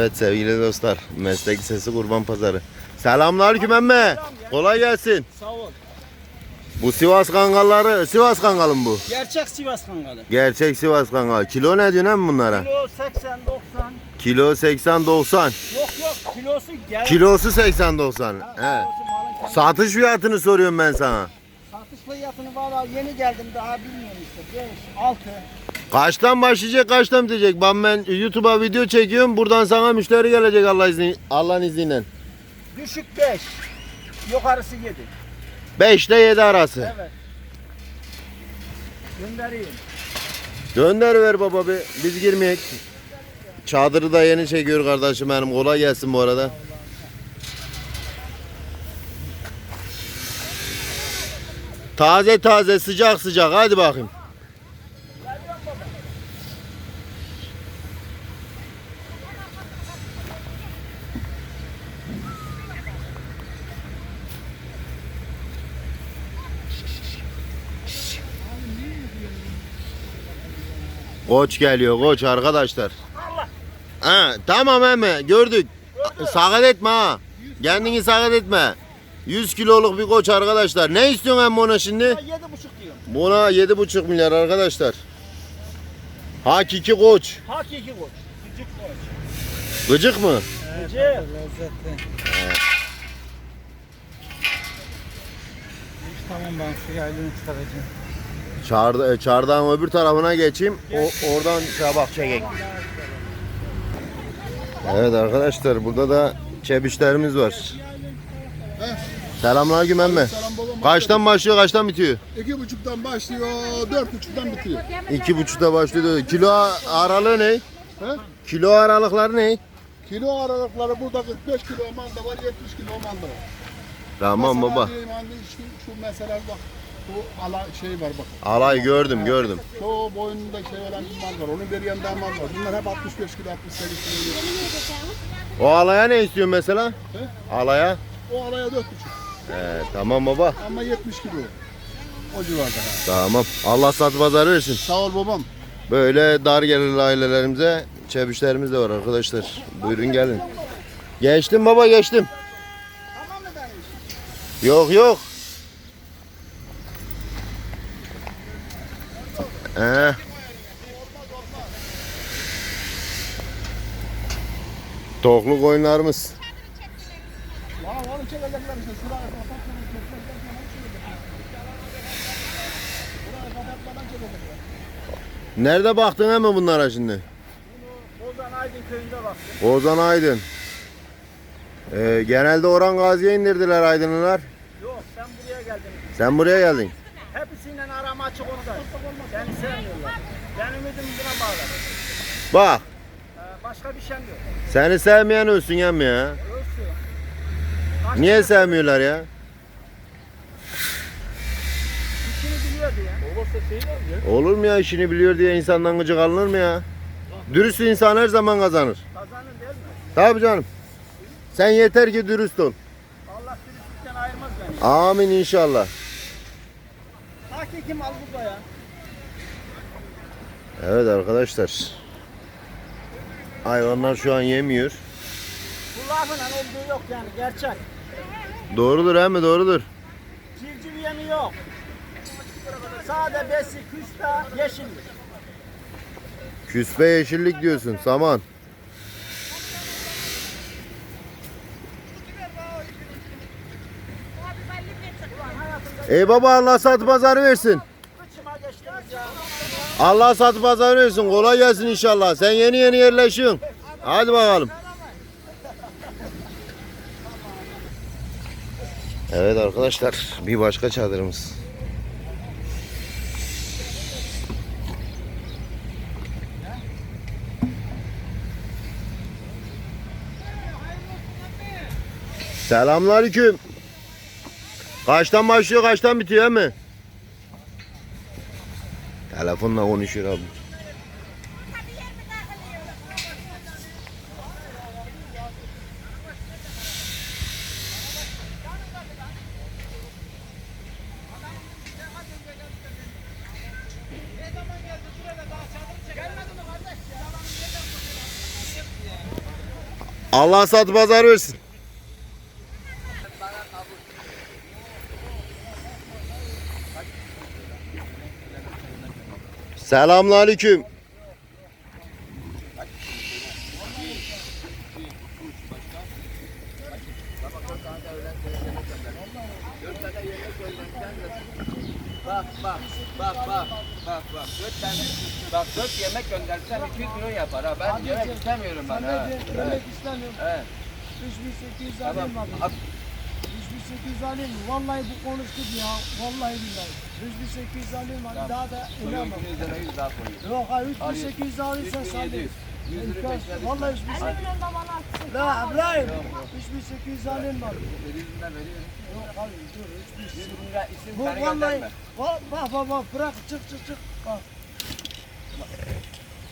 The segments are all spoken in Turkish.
Evet sevgili dostlar. Meslek Lisesi Kurban Pazarı. Selamünaleyküm emme. Kolay gelsin. Sağ ol. Bu Sivas kangalları, Sivas kangalı mı bu? Gerçek Sivas kangalı. Gerçek Sivas kangalı. Kilo ne diyorsun emmi bunlara? Kilo 80 90. Kilo 80-90. Yok yok kilosu gel. Kilosu 80-90. Ha, He. Satış fiyatını soruyorum ben sana. Satış fiyatını valla yeni geldim daha bilmiyorum işte. 5 6. Kaçtan başlayacak, kaçtan bitecek? Ben ben YouTube'a video çekiyorum. Buradan sana müşteri gelecek Allah izni Allah'ın izniyle. Düşük 5. Yukarısı 7. 5 ile 7 arası. Evet. Göndereyim. Gönder ver baba bir. Biz girmeyek. Çadırı da yeni çekiyor kardeşim benim. Kolay gelsin bu arada. Taze taze sıcak sıcak hadi bakayım. Koç geliyor koç arkadaşlar. Ha, tamam emme gördük. Sakat etme ha. Kendini sakat etme. 100 kiloluk bir koç arkadaşlar. Ne istiyorsun emme ona şimdi? 7,5 diyor. Buna 7,5 milyar arkadaşlar. Hakiki koç. Hakiki koç. Küçük koç. Gıcık mı? Gıcık. Lezzetli. Tamam ben şu yaylığını çıkaracağım. Çarda, e, çardağın öbür tarafına geçeyim. O, oradan şabak çekeyim. Evet arkadaşlar burada da çebişlerimiz var. Selamünaleyküm emme. Selam babam. Kaçtan başlıyor kaçtan bitiyor? İki buçuktan başlıyor, dört buçuktan bitiyor. İki buçukta başlıyor. Kilo aralığı ne? He? Kilo aralıkları ne? Kilo aralıkları burada 45 kilo manda var, 70 kilo manda var. Tamam Mesela baba. diyeyim hani şu, şu mesela bak, bu ala şey var bak. Alay gördüm gördüm. Şu boynunda şey olan mal var, onun bir yanında mal var. Bunlar hep 65 kilo, 68 kilo. O alaya ne istiyor mesela? Alaya? O alaya dört buçuk He, tamam baba. ama 70 kilo. O civarda. ha. Tamam. Allah sat pazar versin. Sağ ol babam. Böyle dar gelirli ailelerimize çebişlerimiz de var arkadaşlar. Buyurun gelin. Geçtim baba geçtim. Yok yok. Kapatmadan çekecekler. Nerede baktın hemen bunlara şimdi? Ozan Aydın köyünde baktım. Ozan Aydın. Ee, genelde Orhan Gazi'ye indirdiler Aydınlılar. Yok sen buraya geldin. Sen buraya geldin. Hepsiyle arama açık onu da. Beni sevmiyorlar. Ben ümidim buna bağlı. Bak başka bir şeyim yok. seni sevmeyen ölsün emmi ya. Ölsün. Niye sevmiyorlar ya? işini biliyordu ya. Olursa şey Olur mu ya işini biliyor diye insandan gıcık alınır mı ya? Dürüst insan her zaman kazanır. Kazanır değil mi? Tabii canım. Sen yeter ki dürüst ol. Allah dürüstlükten ayırmaz beni. Amin inşallah. Hakiki mal burada ya. Evet arkadaşlar. Hayvanlar şu an yemiyor. Bu lafın olduğu yok yani gerçek. Doğrudur he? Doğrudur. Civciv yemi yok. Sade besi, küsta, yeşillik. Küspe yeşillik diyorsun. Saman. Ey baba Allah sat pazarı versin. Allah satı pazarı versin. Kolay gelsin inşallah. Sen yeni yeni yerleşiyorsun. Hadi bakalım. Evet arkadaşlar bir başka çadırımız. Selamünaleyküm. Kaçtan başlıyor, kaçtan bitiyor mi? Telefonla konuşuyor abi. Allah satı pazar versin. Selamünaleyküm. Bak bak bak bak bak bak tane bak dört yemek göndersem 200 milyon yapar ha ben yemek istemiyorum ben ha. Yemek istemiyorum. Evet. 3800 alayım tamam. 800 alayım? Vallahi bu konuştuk ya. Vallahi billahi. 3800 alayım mı? Daha da inanmam. 3.800 lirayı daha koyuyor. Yok hayır 3800 alırsa salayım. 100 lira beşler. Vallahi 3800 alayım. La İbrahim. 3800 alayım mı? Elinden veriyorum. Yok hayır dur. 3800 şey. lira isim Bu vallahi. Bak bak bak bırak çık çık çık. Bak.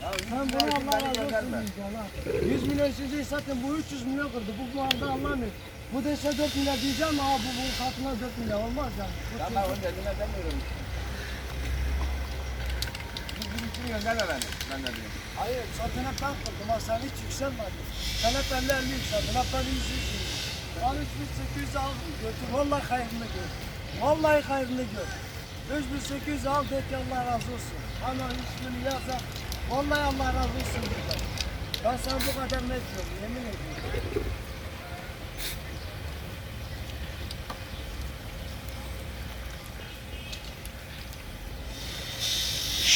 Sen bunu Allah'a razı olsun diyeceksin ha. 100 milyon sizi satın bu 300 milyon kırdı. Bu bu anda anlamıyor. Bu dese 4 milyar diyeceğim ama bu bu katına 4 milyar olmaz yani. Bu Ya ben onu elime demiyorum. 100 lira isim gönderme beni. Ben de diyorum. Hayır zaten hep ben kırdım ha sen hiç yükselmedin. Sen hep 50 50 yükseldin. Hep ben 100 100 Al 3800 al götür. Vallahi hayrını gör. Vallahi hayrını gör. 3800 al de ki Allah razı olsun. Hemen üstünü yazar. Vallahi Allah razı olsun. Ben sana bu kadar net diyorum. Yemin ediyorum.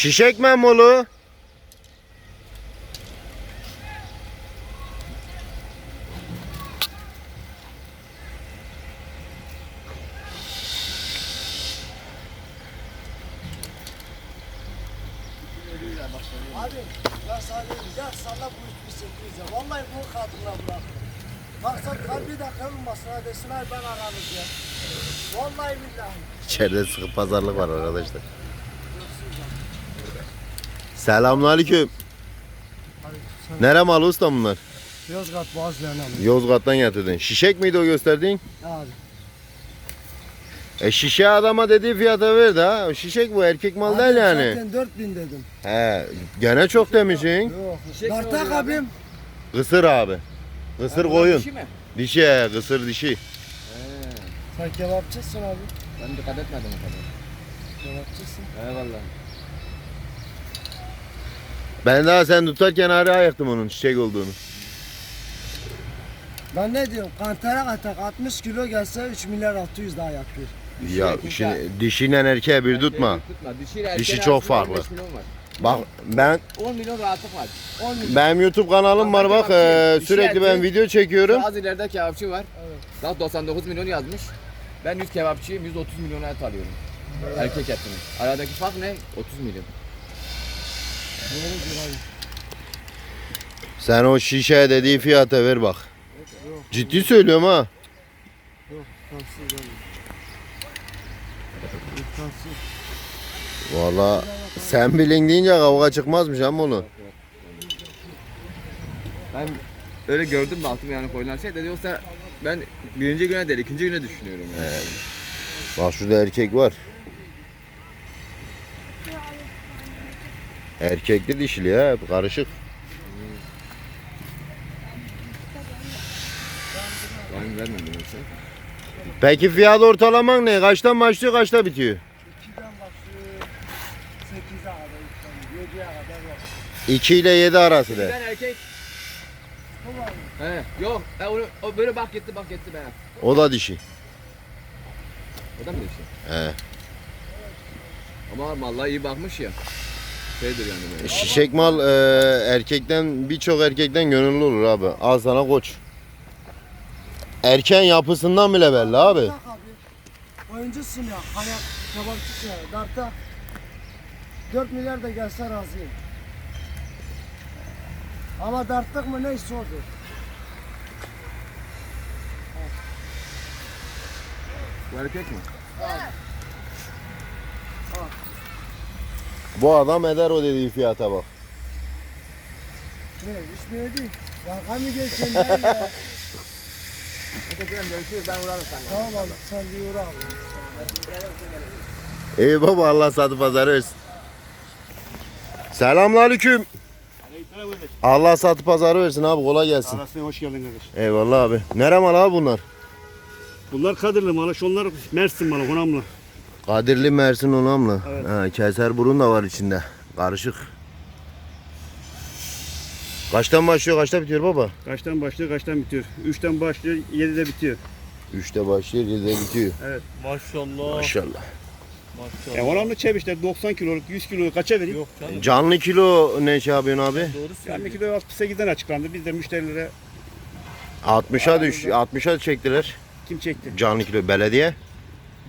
Şişek memolu. Abi ben sana dedim sana bu 3800'e. Vallahi bu kadınla bırak. Maksat kalbi de kırılmasın ha desin ay ben aranız ya. Vallahi billahi. İçeride sıkı pazarlık var arkadaşlar. Selamünaleyküm. Nere malı usta bunlar? Yozgat Boğazlayan abi. Yozgat'tan getirdin. Şişek miydi o gösterdiğin? Abi. E şişe adama dediği fiyata verdi ha. Şişek bu erkek mal değil yani. Zaten 4000 dedim. He gene çok demişsin. Yok. Dartak abim. Kısır abi. Kısır koyun. Dişi mi? Dişi he, kısır dişi. He. Sen kebapçısın abi. Ben dikkat etmedim o kadar. Kebapçısın. Eyvallah. Ben daha sen tutarken araya ayıktım onun çiçek olduğunu. Ben ne diyorum? Kantara atak 60 kilo gelse 3 milyar 600 daha yapıyor. Ya şimdi dişiyle erkeğe bir tutma. Tutma. Dişiyle Dişi çok arasında farklı. 15 milyon var. Bak ben 10 milyon rahatlık var. 10 milyon. benim YouTube kanalım var bak e, sürekli ben video çekiyorum. Az ileride kebapçı var. Daha 99 milyon yazmış. Ben 100 kebapçıyım 130 milyona et alıyorum. Erkek etini. Aradaki fark ne? 30 milyon. Sen o şişe dediği fiyata ver bak. Ciddi söylüyorum ha. Valla sen bilin deyince kavga çıkmazmış ama onu. Ben öyle gördüm baktım yani koyulan şey de yoksa ben birinci güne değil ikinci güne düşünüyorum yani. Bak şurada erkek var. Erkekli dişili ya karışık. Ben vermedim yoksa. Peki fiyat ortalaman ne? Kaçtan başlıyor kaçta bitiyor? 2'den başlıyor 8'e kadar, 7'ye kadar yok. 2 ile 7 arası de. Ben erkek. He yok. E, onu, o böyle bak gitti bak gitti ben. O da dişi. O da mı işte? He. Ama vallahi iyi bakmış ya. Şeydir yani. Şişek mal e, erkekten birçok erkekten gönüllü olur abi. Al sana koç. Erken yapısından bile belli abi. Abi. Oyuncusun ya. Hani kebapçısın ya. Darta 4 milyar da gelse razıyım. Ama darttık mı neyse odur. Bu erkek mi? Bu adam eder o dediği fiyata bak. Ne? İsmi değil. Banka mı ya? Görüşürüz ben sana. Tamam abi sen bir uğra abi. İyi baba Allah sadı pazarı versin. Selamünaleyküm. Allah satı pazarı versin abi kolay gelsin. Arasına hoş geldin kardeş. Eyvallah abi. Nere mal abi bunlar? Bunlar Kadirli malı, şunlar Mersin malı, Honamlı. Kadirli Mersin Onamlı. Evet. Ha, keser burun da var içinde. Karışık. Kaçtan başlıyor kaçta bitiyor baba? Kaçtan başlıyor, kaçtan bitiyor? Üçten başlıyor, yedide bitiyor. 3'te başlıyor 7'de bitiyor. Maşallah. Maşallah. Maşallah. E Honamlı çevişler 90 kiloluk, 100 kiloluk kaça vereyim? Yok canım. Canlı kilo ne şey yapıyorsun abi? Doğru söylüyor. kilo 68'den açıklandı. Biz de müşterilere 60'a düş 60'a çektiler. kim çekti? Canlı kilo belediye.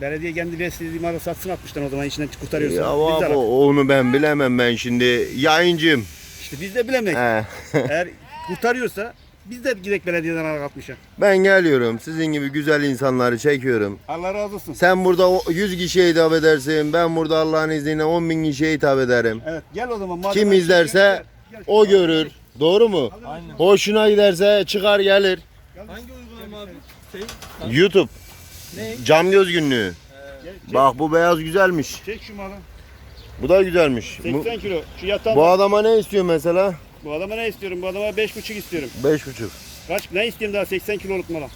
Belediye kendi beslediği malı satsın 60'tan o zaman içinden kurtarıyorsun. Ya biz de abi, alak. onu ben bilemem ben şimdi yayıncıyım. İşte biz de bilemek. He. Eğer kurtarıyorsa biz de gidek belediyeden alak 60'a. Ben geliyorum sizin gibi güzel insanları çekiyorum. Allah razı olsun. Sen burada o- 100 kişiye hitap edersin. Ben burada Allah'ın izniyle 10 bin kişiye hitap ederim. Evet gel o zaman. madem Kim ben izlerse çekiyorum, gel, gel. o görür. Doğru mu? Aynen. Hoşuna giderse çıkar gelir. Hangi uygulama abi? Şey, YouTube. Ne? Cam göz günlüğü. Çek, Bak bu beyaz güzelmiş. Çek şu malı. Bu da güzelmiş. Bu, 80 kilo. Şu yatan. bu Bu, adama ne istiyor mesela? bu adama ne istiyorum? Bu adama 5,5 istiyorum. 5,5. Kaç? Ne isteyeyim daha 80 kiloluk mala?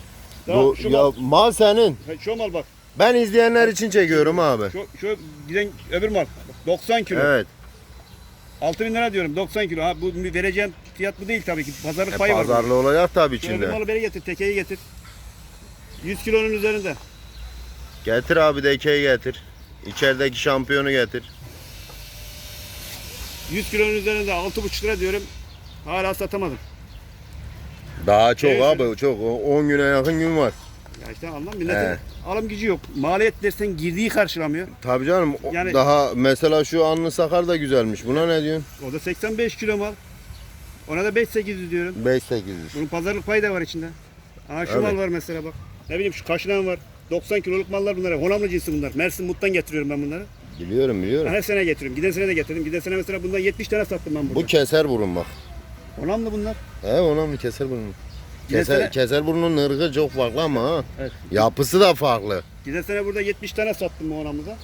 Daha Bu şu ya mal. mal senin. Şu mal bak. Ben izleyenler için çekiyorum abi. Şu, şu giden öbür mal. 90 kilo. Evet. 6000 lira diyorum 90 kilo. Ha bu vereceğim fiyat bu değil tabii ki. Pazarlık E, payı var. pazarlı olacak tabii Şu öbür içinde. malı beri getir, tekeyi getir. 100 kilonun üzerinde. Getir abi dekeyi getir. İçerideki şampiyonu getir. 100 kilonun üzerinde 6,5 lira diyorum. Hala satamadım. Daha çok Evet. abi çok. O 10 güne yakın gün var. Ya işte anlam milletin He. alım gücü yok. Maliyet dersen girdiği karşılamıyor. Tabii canım. o- Yani- Daha mesela şu anlı sakar da güzelmiş. Buna ne diyorsun? O da 85 kilo mal. Ona da 5-800 diyorum. 5-800. Bunun pazarlık payı da var içinde. Aa şu Evet. mal var mesela bak. Ne bileyim şu kaşınan var. 90 kiloluk mallar bunlar. Honamlı cinsi bunlar. Mersin Mut'tan getiriyorum ben bunları. Biliyorum biliyorum. Her sene getiriyorum. Giden sene de getirdim. Giden sene mesela bundan 70 tane sattım ben burada. Bu keser burun bak. Honamlı bunlar. He ona mı keser burun? Keser, sene- keser burnunun ırgı çok farklı ama ha. Evet. Yapısı da farklı. Giden sene burada 70 tane sattım bu honamlıda.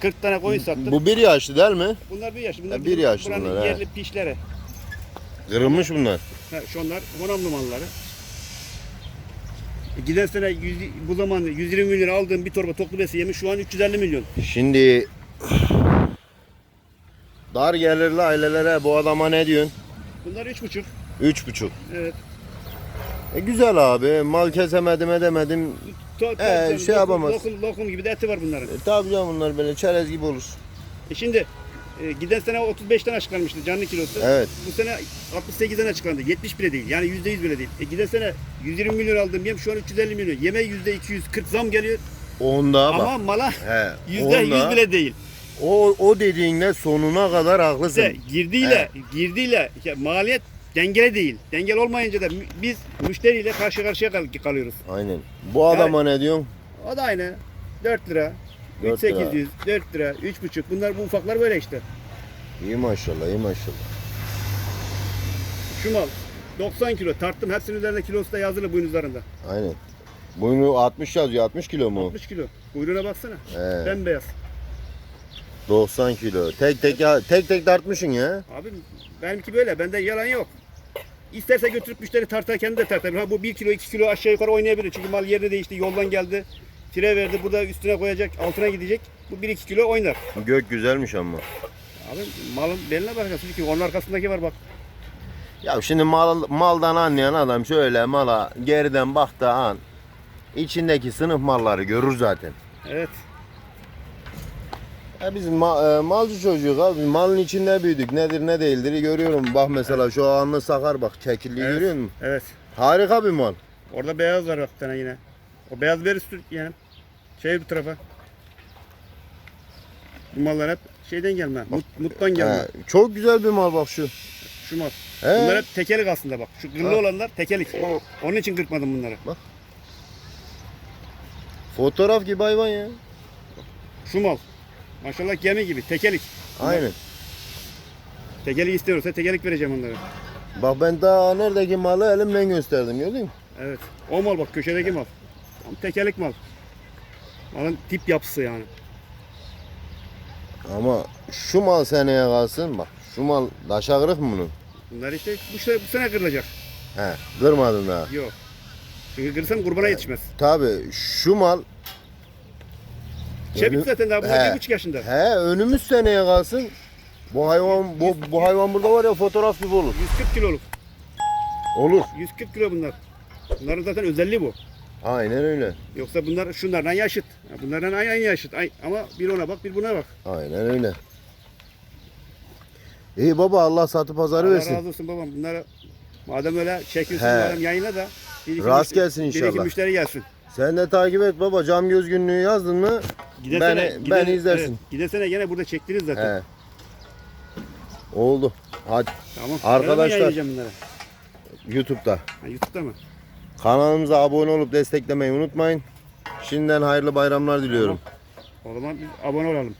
40 tane koyun sattım. Bu bir yaşlı değil mi? Bunlar bir yaş. Bunlar Ha, bir bizim yaşlı buranın bunlar, he. yerli pişleri. Kırılmış bunlar. Ha, şu onlar honamlı malları. E, Giden sene 100, bu zaman 120 milyon aldığım bir torba toklu besi yemiş şu an 350 milyon. Şimdi dar gelirli ailelere bu adama ne diyorsun? Bunlar 3,5. Üç buçuk. Evet. E güzel abi. Mal kesemedim edemedim. To, to, Ee, şey yapamaz. Lokum, lokum gibi de eti var bunların. E, tabii canım bunlar böyle çerez gibi olur. E şimdi e, giden sene 35'ten açıklanmıştı canlı kilosu. Evet. Bu sene 68'den açıklandı. 70 bile değil. Yani %100 bile değil. E giden sene 120 milyon aldığım yem şu an 350 milyon. Yemeğe %240 zam geliyor. Onda bak. Ama mala He. %100 onda- bile değil. O, o dediğinde sonuna kadar İşte haklısın. girdiyle, girdiyle ya maliyet dengeli değil. Dengel olmayınca da mü- biz müşteriyle karşı karşıya kal- kalıyoruz. Aynen. Bu adama ne diyorsun? O da aynı. 4 lira, Dört lira. 3800, 4 lira, 3,5 bunlar bu ufaklar böyle işte. İyi maşallah, iyi maşallah. Şu mal 90 kilo tarttım hepsinin üzerinde kilosu da yazılı boynuzlarında. Aynen. Bunu 60 yazıyor. 60 kilo mu? 60 kilo. Kuyruğuna baksana. He. Bembeyaz. 90 kilo. Tek tek ya, tek tek tartmışsın ya. Abi benimki böyle. Bende yalan yok. İsterse götürüp müşteri tartar kendi de tartar. Ha bu 1 kilo 2 kilo aşağı yukarı oynayabilir. Çünkü mal yerini değişti. Yoldan geldi. Tire verdi. Burada üstüne koyacak. Altına gidecek. Bu 1-2 kilo oynar. Gök güzelmiş ama. Abi malın beline bakacaksın. Çünkü onun arkasındaki var bak. Ya şimdi mal, maldan anlayan adam şöyle mala geriden baktığı an içindeki sınıf malları görür zaten. Evet. Ya biz ma- e, malcı çocuğuz abi. Malın içinde büyüdük. Nedir ne değildir görüyorum. Bak mesela şu anlı sakar bak. Çekilliği Evet. görüyor musun? Evet. Harika bir mal. Orada beyaz var bak bir tane yine. O beyaz beri sür yani. Şey bu tarafa. Bu mallar hep şeyden gelme. Mut, muttan gelme. He, çok güzel bir mal bak şu. Şu mal. He. Bunlar hep tekelik aslında bak. Şu Ha. olanlar tekelik. Onun için kırpmadım bunları. Fotoğraf gibi hayvan ya. Şu mal. Maşallah gemi gibi. Tekelik. Aynen. Tekelik istiyorsa tekelik vereceğim onlara. Bak ben daha neredeki malı elimle gösterdim gördün mü? Evet. O mal bak köşedeki mal. Tam tekelik mal. Malın tip yapısı yani. Ama şu mal seneye kalsın bak. Şu mal daşa kırık mı bunun? Bunlar işte bu, sene- bu sene kırılacak. He, kırmadın daha. Yok. Çünkü kırsam kurbana yetişmez. Tabi şu mal Önü- zaten daha bunlar bir buçuk yaşında. he önümüz seneye kalsın. Bu hayvan bu, bu hayvan burada var ya fotoğraf gibi olur. 140 kiloluk. Olur. 140 kilo bunlar. Bunların zaten özelliği bu. Aynen öyle. Yoksa bunlar şunlardan yaşıt. Bunlardan aynı yaşıt. Ay- Ama bir ona bak bir buna bak. Aynen öyle. İyi baba Allah satı pazarı Allah versin. razı olsun babam. Bunlara madem öyle çekiyorsun He. madem yayına da. Bir iki Rast gelsin Bir iki inşallah. müşteri gelsin. Sen de takip et baba. Cam göz günlüğü yazdın mı? Beni, beni izlersin. Evet, gidersene gene burada çektiniz zaten. He. Oldu. Hadi Tamam. Arkadaşlar. Ben hemen yayınlayacağım bunları. YouTube'da. Ha, YouTube'da mı? Kanalımıza abone olup desteklemeyi unutmayın. Şimdiden hayırlı bayramlar diliyorum. O zaman biz abone olalım.